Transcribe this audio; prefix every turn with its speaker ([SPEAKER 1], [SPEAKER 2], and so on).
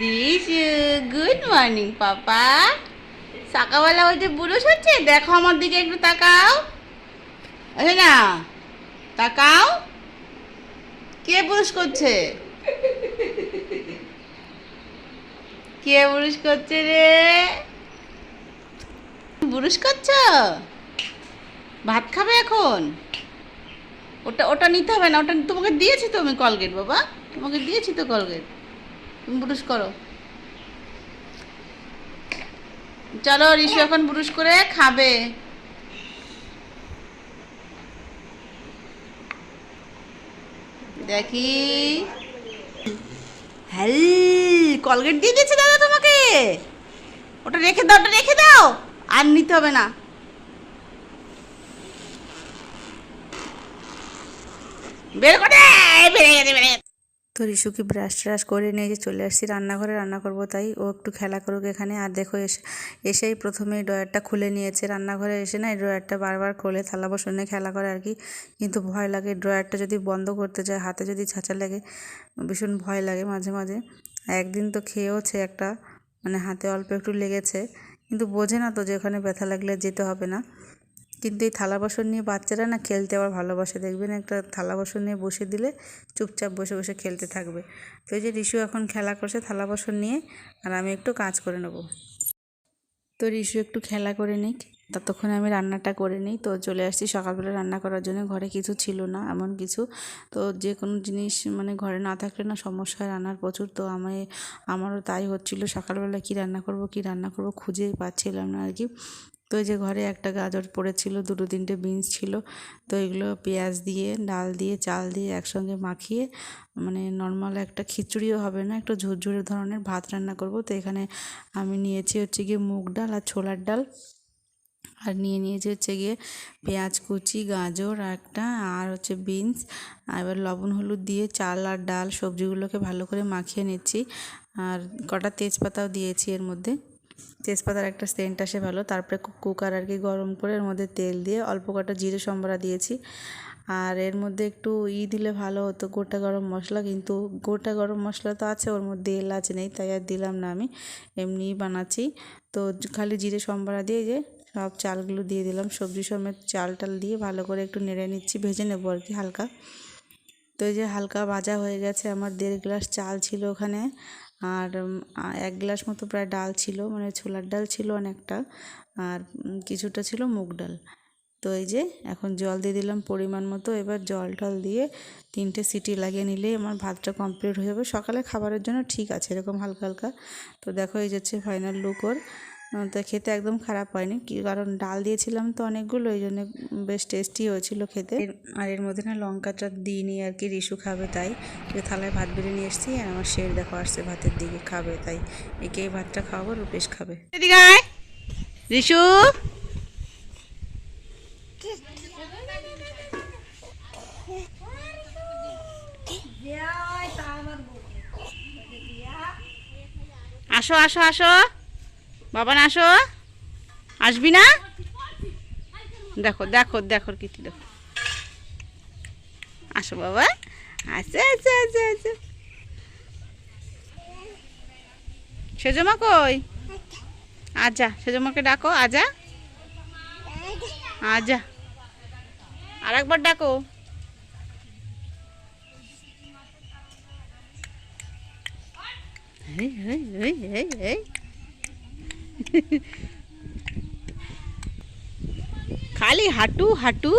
[SPEAKER 1] Rishu good morning পাপা। সকালবেলা ওই যে বুড়োস হচ্ছে দেখো আমার দিকে একটু তাকাও। আছে না, তাকাও। কে বুড়োস করছে? কে বুড়োস করছে রে? বুড়োস করছ? ভাত খাবে এখন? ওটা ওটা নিতে হবে না, ওটা তোমাকে দিয়েছি তো আমি কলগেট বাবা। তোমাকে দিয়েছি তো কলগেট ব্রুশ করো। চলো রিশু এখন ব্রুশ করে খাবে। দেখি। হ্যাল, কলগেট দিয়ে দিয়েছে দাদা তোমাকে। ওটা রেখে দাও, ওটা রেখে দাও। আর নিতে হবে না। বের করে। বেড়ে গেছে, বেড়ে
[SPEAKER 2] রিশুকে ব্রাশ ট্রাশ করে নিয়ে যে চলে আসছি রান্নাঘরে, রান্না করব তাই। ও একটু খেলা করুক এখানে। আর দেখো এসে, এসেই প্রথমে ড্রয়ারটা খুলে নিয়েছে। রান্নাঘরে এসে না ড্রয়ারটা বারবার খোলে, থালা বসনে খেলা করে আর কি। কিন্তু ভয় লাগে, ড্রয়ারটা যদি বন্ধ করতে যায়, হাতে যদি ছাঁচা লাগে, ভীষণ ভয় লাগে মাঝে মাঝে। একদিন তো খেয়েওছে একটা মানে হাতে অল্প একটু লেগেছে। কিন্তু বোঝে না তো যে ওখানে ব্যথা লাগলে যেতে হবে না। কিন্তু এই থালা বাসন নিয়ে বাচ্চারা না খেলতে আবার ভালোবাসে। দেখবেন একটা থালা বাসন নিয়ে বসে দিলে চুপচাপ বসে বসে খেলতে থাকবে। তো যে রিশু এখন খেলা করছে থালা বাসন নিয়ে, আর আমি একটু কাজ করে নেব। তো রিশু একটু খেলা করে নিক। ততক্ষণে আমি রান্নাটা করে নিই। তো চলে আসছি সকালবেলা রান্না করার জন্য। ঘরে কিছু ছিল না, এমন কিছু। তো যে কোনো জিনিস মানে ঘরে না থাকলে না সমস্যা হয়। রান্নার প্রচুর তো আমি আমারও তাই হচ্ছিল। সকালবেলা কি রান্না করব, কি রান্না করব খুঁজেই পাচ্ছিলাম না আর কি। তো যে ঘরে একটা গাজর পড়েছিল, দুটো তিনটে বিনস ছিল, তো এগুলো পেঁয়াজ দিয়ে, ডাল দিয়ে, চাল দিয়ে একসঙ্গে মাখিয়ে মানে নর্মাল একটা খিচুড়িও হবে না, একটু ঝুরঝুরে ধরনের ভাত রান্না করব। তো এখানে আমি নিয়েছি হচ্ছে গিয়ে মুগ ডাল আর ছোলার ডাল। আর নিয়ে নিয়েছি হচ্ছে গিয়ে পেঁয়াজ কুচি, গাজর একটা, আর হচ্ছে বিনস। এবার লবণ, হলুদ দিয়ে চাল আর ডাল সবজিগুলোকে ভালো করে মাখিয়ে নিচ্ছি। আর কটা তেজপাতাও দিয়েছি এর মধ্যে। তেজপাতার একটা সেন্ট আসে ভালো, তারপরে কুকার আর কি গরম করে এর মধ্যে তেল দিয়ে অল্প কটা জিরে সম্বরা দিয়েছি। আর এর মধ্যে একটু ই দিলে ভালো হতো, গোটা গরম মশলা, কিন্তু গোটা গরম মশলা তো আছে, ওর মধ্যে এলাচ নেই, তাই আর দিলাম না আমি এমনিই বানাচ্ছি। তো খালি জিরে সম্বরা দিয়ে যে সব চালগুলো দিয়ে দিলাম, সবজি সমেত চাল টাল দিয়ে ভালো করে একটু নেড়ে নিচ্ছি, ভেজে নেব আর কি হালকা। তো এই যে হালকা ভাজা হয়ে গেছে, আমার দেড় গ্লাস চাল ছিল ওখানে আর এক গ্লাস মতো প্রায় ডাল ছিল মানে ছোলার ডাল ছিল অনেকটা, আর কিছুটা ছিল মুগ ডাল। তো এই যে, এখন জল দিয়ে দিলাম পরিমাণ মতো, এবার জল টল দিয়ে তিনটে সিটি লাগিয়ে নিলে আমার ভাতটা কমপ্লিট হয়ে যাবে। সকালে খাবারের জন্য ঠিক আছে, এরকম হালকা হালকা। তো দেখো, এই যাচ্ছে ফাইনাল লুক ওর। তো খেতে একদম খারাপ হয়নি। কি কারণ ডাল দিয়েছিলাম তো অনেকগুলো, এই জন্য বেশ টেস্টি হয়েছিল খেতে। আর এর মধ্যে না লঙ্কাটা দিইনি আর কি রিশু খাবে তাই। থালায় ভাত বেড়ে নিয়ে এসেছি আর আমার শের দেখো আসছে ভাতের দিকে, খাবে তাই। একে ভাতটা খাওয়াবো, রূপেশ খাবে।
[SPEAKER 1] রিশু আসো আসো আসো। বাবা না আসো। আসবি না? দেখো দেখো দেখো কীর্তি দেখো। আসো বাবা। আসো আসো আসো আসো। সেজমা কই? আজা সেজমাকে ডাকো আজা। আজা। আর একবার ডাকো এই, এই, এই, এই। খালি হাঁটু হাঁটু